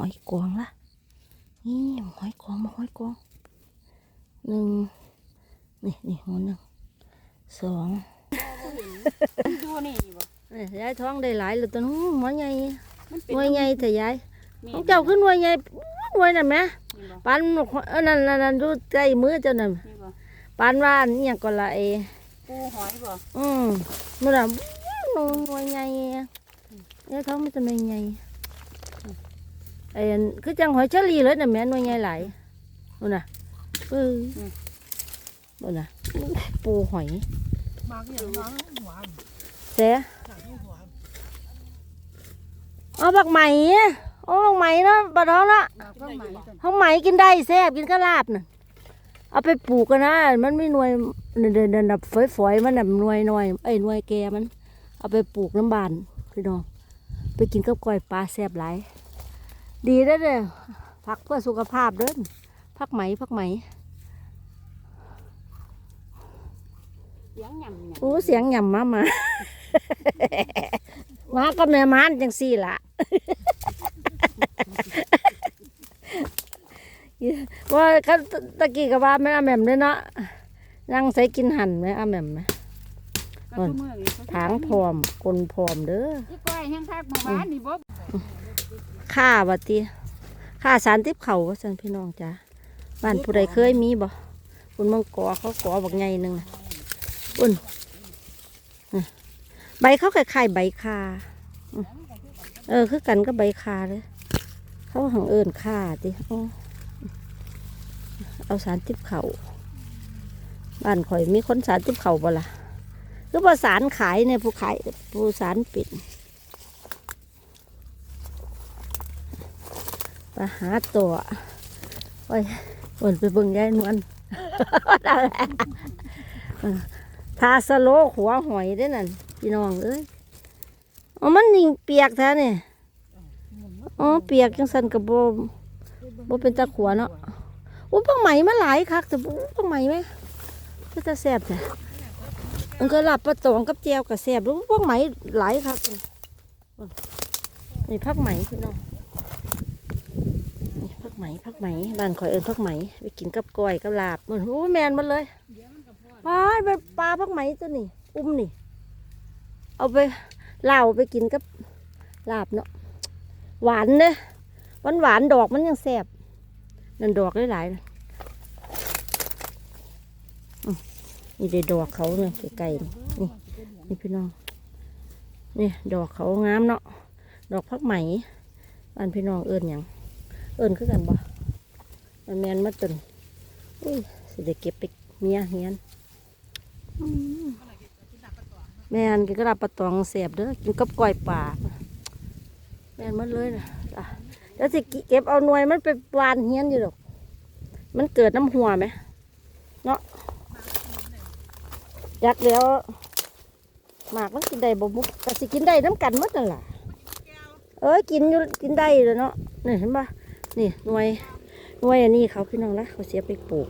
หอยกวางละนี่หอยกวางมาหอยกวางหนึ่งนี่นี่หัวหนึ่งสองดูนี่บ่เอ้ยยายท้องได้หลายเลยตัวนู้นหมอใหญ่มันเป็หนน่วยใหญ่แต่ยายแม่ของเจ้าขึ้นหน่วยใหญ่หน่วยนั่นไหมนี่บ่ปานเออนั่นนั่นนั่นดูใกล้มือเจ้านั่นนี่บ่ปานว่านี่ยังก็ละเอปูหอยบ่อืมมันอะหน่วยใหญ่ยายท้องมันจะหน่วยใหญ่ ไอ้คือจังหอยเชอรี่เลยน่ะแม่นวยใหญ่หลายนู่นน่ะเออนู่นน่ะปูหอยมากอย่างน้ำหวานเสียเอาบักไหมอะเอาบักไหมเนาะปลาท้องเนาะห้องไหมกินได้แซ่บกินก็ลาบน่ะเอาไปปลูกกันนะมันไม่หน่วยเดินเดินดินแบฝอยๆมันแบบหน่วยหน่วยไอ้หน่วยแกมัน เอาไปปลูกน้ำบานพี่น้องไปกินกับก้อยปลาแซ่บหลาย ดีได้อเด้อผักเพื่อสุขภาพเด้อผักไหมผักไหมเสียงหย่ำหย่โอ้เสียงหย่ำมามามาก็แม่มานจังสี่ละว่าเขาตะกี้ก็ว่าแม่อาแหม่มเลยเนาะนั่งใส่กินหั่นแม่อาแหม่มไหมำก็ทุกมื้อนี่ถางพร้อมกลนพร้อมเด้ออีก้อยแห้งคักเมื่อวานนี่บ่ ข้าวัติข้าสารติบเขาว่าสันพี่น้องจ้าบ้านผู้ใดเคยมีบ่คุณมังกอเขากอบักใหญ่หนึ่งอุ่นใบเขาคล้ายๆใบคาเออคือกันก็ใบคาเลยเขาหังเอิญค่าติเอาเอาสารติบเขาบ้านข่อยมีคนสารติบเขาบ่ล่ะคือบ่สารขายเนี่ยผู้ขายผู้สารปิด ไปหาตัวโอ้ยวนไปเบิ่งยายนวลนั่นแหลทาสโลหัวหอยได้นั่นพี่น้องเอ้ยอ๋อมันนิ่งเปียกแท้เนี่ยอ๋อเปียกจังสันกับโบโบเป็นตะขวเนาะอู้พังไหมมาหลายคักแต่อู้พังไหมไหมก็จะแสบแต่มันก็หลับปลาตองกับแจวกับแสบรู้พังไหมหลายคักนี่พักไหมพี่น้อง ไหมพักไหมบ้านข่อยเอิญพักไหมไปกินกับก้อยกับลาบมันโอ้แมนมันเลยปลาเป็นปลาพักไหมตัวนี่อุ้มนี่ เอาไปเหล่าไปกินกับลาบเนาะหวานเด้หวานหวานดอกมันยังแสบนั่นดอกหลายๆนะนี่ได้ดอกเขาเนี่ยไก่นี่นี่พี่น้องนี่ดอกเขางามเนาะดอกพักไหมบ้านพี่น้องเอิญหยัง เอิญคือกันบ่มันแมนมาตุนอุ้ยสิได้เก็บไปเมียเฮียนอืมแมนกินกระดาษปลาตองเสียบเด้อกินกับก้อยป่าแมนหมันเลยนะจ้ะแล้วสิเก็บเอาหน่วยมันไปวานเฮียนอยู่ดอกมันเกิดน้ำหัวไหมเนาะยักแล้วหมากมันกินได้บ่บุกแต่สิกินได้น้ำกันหมดนั่นล่ะเอ้ยกินอยู่กินได้เลยเนาะนี่เห็นปะ นี่หน่วยหน่วยอันนี้เขาพี่น้องละเขาเสียไปปลูก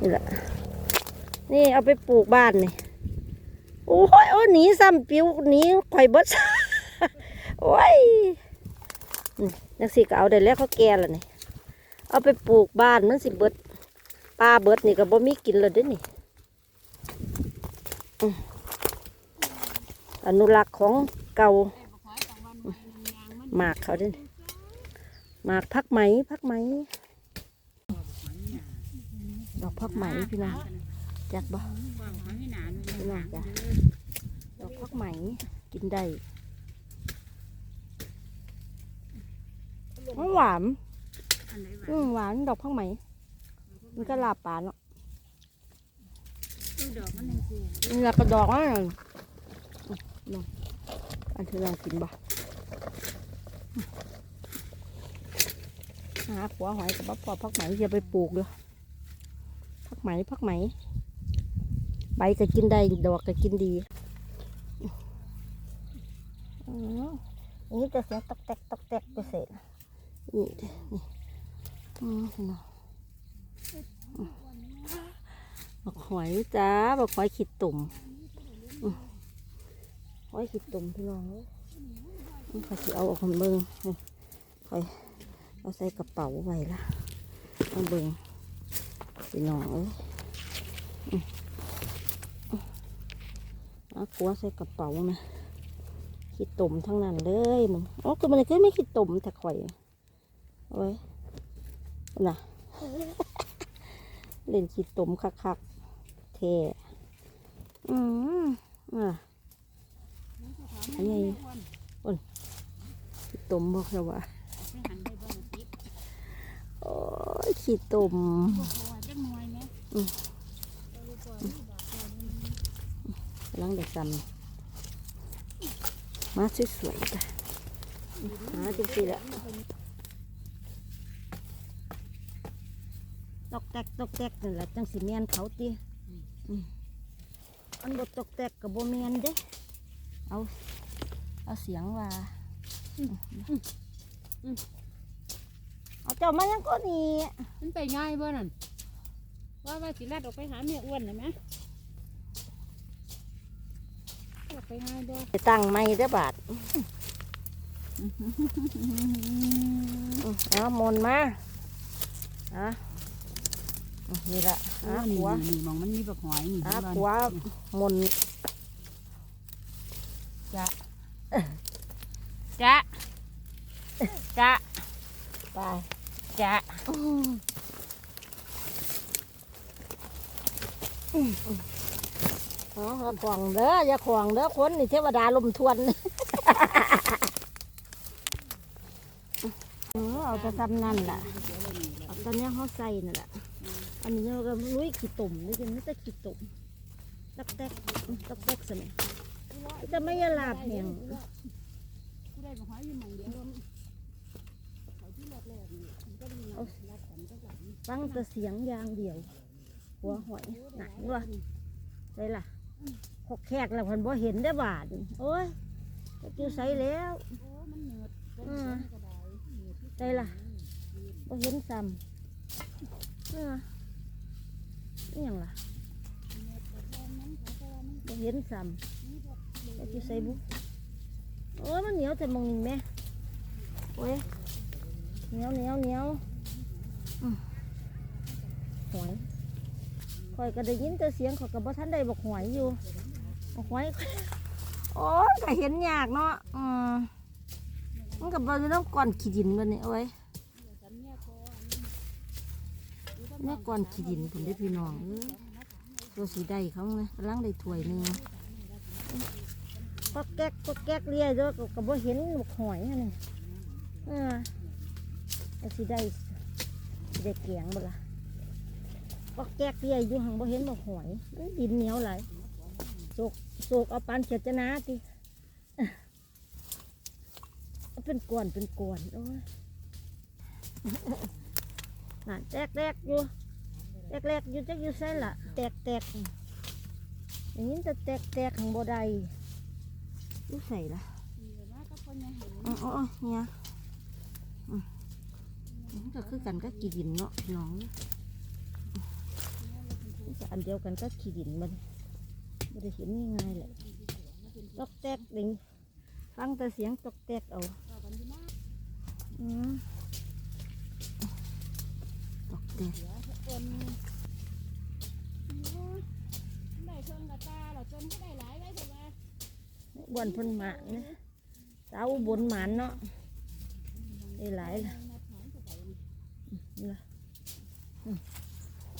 นี่แหละนี่เอาไปปลูกบ้านนี่โอ้ยโอ้หนีซ้ำปิวหนีข่อยเบดโอ้ยนี่นักสิก็เอาได้แล้วเขาแก่แล้วนี่เอาไปปลูกบ้านมันสิเบิดปลาเบิดนี่ก็บ่มีกินแล้วเด้อนี่อนุรักษ์ของเก่าหมากเขาด้วย หมากพักไหมพักไหมดอกพักไหมพี่น้องจักบ่วางหอยให้หนาหน่อยพี่น้องจ้ะดอกพักไหมกินได้มันหวานอันไหนอืมหวานดอกพักไหม มันก็ลาบปลาเนาะดอกมันนั่นคือนี่ละกระดอกอะอืมน้องอันที่เรากินบ่ หาขัวหอยกับบัพอพักไหมอย่าไปปลูกเด้อพักไหมพักไหม ใบก็กินได้ดอกก็กินดีอืมอันนี้จะเสียงตอกแตกตอกแตกไปเสร็จนี่เด้อนี่อืมเห็นไหมอืมบักหอยจ้าบักหอยขีดตุ่มอืมหอยขีดตุ่มพี่น้องเอ้ยอืมข้อยสิเอาออกคนเบิ่งนี่ข้อย เอาใส่กระเป๋าไว้ละเอาเบิ่งพี่น้องเอ้ยอืมอืมเอาขัวใส่กระเป๋านะขี้ตุ่มทั้งนั้นเลยมึงอ๋อคือมันคือไม่ขี้ตุ่มแต่ข่อยเอาไว้น่ะเล่นขี้ตุ่มคักๆเทอืมอะอันนี้ขี้ตุ่มบอกเลยว่า ไปหันไปเบิ่งติ๊ก โอ้ ยขี้ตุ่มบ่พอจักำลังเด็กซ้ำมาสวยๆจ้ะหาจริงๆแหละตกแตกตกแตกนี่แหละจังสีเมียนเขาตีอันบดตกแตกกับโบเมียนเด้ เอา เอาเสียงว่า เอาเจ้ามายังก็นี่มันไปง่ายบ่นั่นว่าว่าสิลัดออกไปหาเมียอ้วนน่ะแม่ออกไปง่ายบ่ไปตั้งไม่เด้อบาทอืมเอามนต์มาอะอืมนี่ละอ๋อะอนี่หัวนี่มองมันมีบักหอยนี่อะเห็นบ่หัวมนต์จะจะจะไป จะอ๋อขวางเด้ออย่าขวางเด้อคนนี่เทวดาลมทวนเออเอาไปทำนั่นล่ะตอนนี้เขาใส่นั่นแหละอันนี้เราก็ลุยขี้ตุ่มนี่จะไม่ต้องขี้ตุ่มตักแตกตักแตกสมัยจะไม่ยาลาบแหงกูได้บักหอยอยู่หม่องเดียวเขาที่แรกๆนี่มันก็มีรัดกัน ฟังแต่เสียงยางเดียว หัวหอยหนักวะใช่ล่ะหกแขกแล้วคนบ่เห็นได้บาดโอ้ยจะกิ้วใส่แล้วโอ้มันเหนืดอืมก็ได้เหนืดที่ใช่ล่ะบ่เห็นซ้ำนี่ยังล่ะบ่เห็นซ้ำจะกิ้วใส่บุโอ้ยมันเหนียวแต่มองนี่แม่โอ้ย เหนียวเหนียวเหนียวอืมหอยข่อยก็ได้ยินแต่เสียงข่อยก็บ่ทันได้บอกหวยอยู่บอกหวยโอ้ยก็เห็นยากเนาะอืมมันก็บ่ได้ต้องก่อนขี้ดินมันนี่เอาไว้แม่ก่อนขี้ดินผมได้พี่น้องเอ้ยตัวสีใดเขาไงกำลังได้ถ้วยหนึงก็แก๊กก็แก๊กเรียเด้อก็ก็บ่เห็นบอกหวยหั่นนี่เออ แต่สีใดสิได้เกียงบ่ล่ะก็แก๊กเรียอยู่หังบ่เห็นบ่หอยมันดินเหนียวไหลโศกโศกเอาปานเขียดจะนาติเอาเป็นก้อนเป็นก้อนโอ้ยน่ะแตกแตกอยู่แตกแตกอยู่จักอยู่ไสล่ะแตกแตกอย่างนี้จะแตกแตกหังบ่ได้อยู่ใส่ละมาก็คนยังเห็นอ๋อเนี่ย ก็คือกันก็กี่ดินเนาะพี่น้องมันก็อันเดียวกันก็ขี้ดินมันไม่ได้เห็นง่ายๆแหละตอกแตกดิงฟังแต่เสียงตอกแตกเอาอืมตอกแตกคนได้เครื่องกระตาเราจนก็ได้หลายไว้เถอะว่าบวนเพ่นหมานนะสาวอุบนหมานเนาะได้หลายล่ะ นี่ล่ะอืม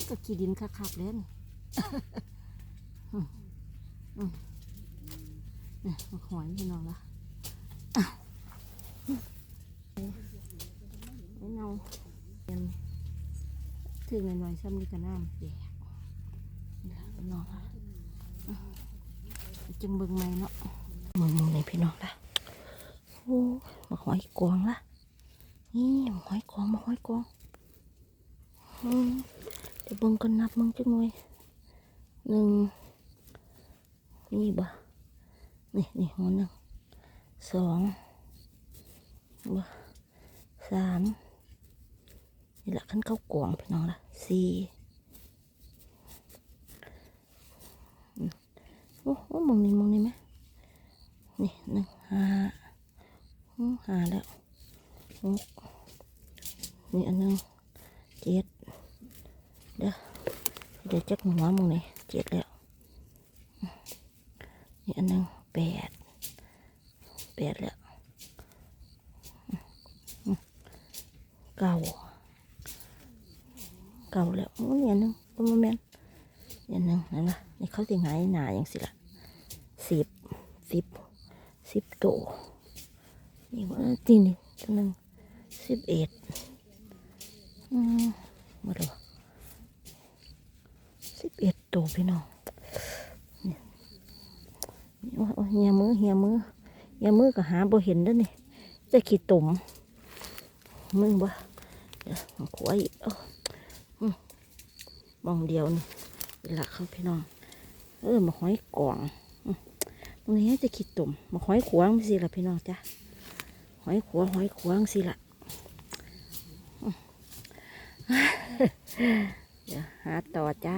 ก็ขี้ดินคักๆแล้วนี่อืมอืมนี่มาหอยพี่น้องละไม่เนาเป็นถึงหน่อยๆซ้ำนี่ก็น้ำแดกนี่ล่ะพี่น้องละอืมจึงเบิ่งไหมเนาะมึงมึงเลยพี่น้องละโอ้มาหอยกวางละนี่มาหอยกวางมาหอยกวางอืม เดี๋ยวเบิ่งกันนับมึงจังหน่อยหนึ่งนี่บ่นี่นี่หัวหนึ่งสองบ่สามนี่แหละขั้นเข้ากวางพี่น้องละสี่อืมโอ้โอ้มึงนี่มึงนี่ไหมนี่หนึ่งห้าอืมห้าแล้วหกนี่อันหนึงเจ็ด เด้อเดี๋ยวจักหัวมึงนี่เจ็ดแล้วนี่อันหนึงแปดแปดแล้วเก้าเก้าแล้วโอ้ยอันหนึงประมาณอันหนึงนั่นละนี่เขาสิหงายหนาอย่างสิละสิบสิบสิบโตนี่ว่าตีนี่ตัวหนึงสิบเอ็ดอืมมาดู สิบเอ็ดตัวพี่น้องเนี่ว่าโอ้ยเฮียมือเฮียมือเฮียมือก็หาบ่เห็นเด้วนี่จะขี้ตุ่มมึงบ่เดี๋ยวมาขวายอีกเอ้าอืมองเดียวนี่นี่ละครับพี่น้อง เออมาห้อยกล่องตรงนี้จะขี้ตุ่มมาห้อยขวางสิละพี่น้องจ้ะห้อยขวางห้อยขวางสิละเดี๋ยวหาต่อจ้า